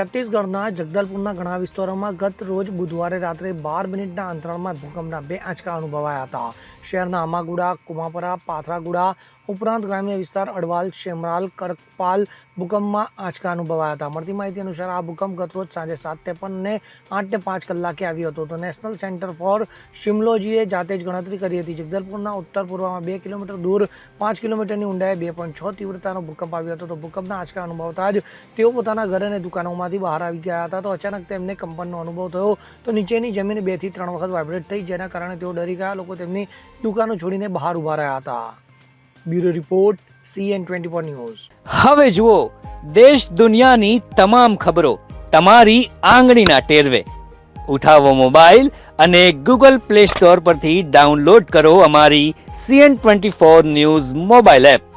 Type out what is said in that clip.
છત્તીસગઢના જગદલપુરના ઘણા વિસ્તારોમાં ગત રોજ બુધવારે રાત્રે બાર મિનિટના અંતરાળમાં ભૂકંપના બે આંચકા અનુભવાયા હતા. શહેરના અમાગુડા કુમાપરા, પાથરાગુડા ઉપરાંત ગ્રામ્ય વિસ્તાર અડવાલ, શેમરાલ, કરકપાલ ભૂકંપમાં આંચકા અનુભવાયા હતા. મળતી માહિતી અનુસાર આ ભૂકંપ ગત રોજ સાંજે સાત ત્રેપન ને આઠ ને પાંચ કલાકે આવ્યો હતો. તો નેશનલ સેન્ટર ફોર શિમલોજીએ જાતે જ ગણતરી કરી હતી. જગદલપુરના ઉત્તર પૂર્વમાં બે કિલોમીટર દૂર પાંચ કિલોમીટરની ઊંડાઈએ બે પોઈન્ટ છ તીવ્રતાનો ભૂકંપ આવ્યો હતો. તો ભૂકંપના આંચકા અનુભવતા જ તેઓ પોતાના ઘર અને દુકાનોમાંથી બહાર આવી ગયા હતા તો અચાનક તેમને કંપનનો અનુભવ થયો તો નીચેની જમીન બેથી ત્રણ વખત વાઇબ્રેટ થઈ જેના કારણે તેઓ ડરી ગયા. લોકો તેમની દુકાનો છોડીને બહાર ઊભા રહ્યા હતા. Bureau report CN twenty four news. હવે જુઓ, દેશ દુનિયાની તમામ ખબરો તમારી આંગળીના ટેરવે. ઉઠાવો મોબાઈલ અને ગૂગલ પ્લે સ્ટોર પરથી ડાઉનલોડ કરો અમારી CN twenty four news mobile app.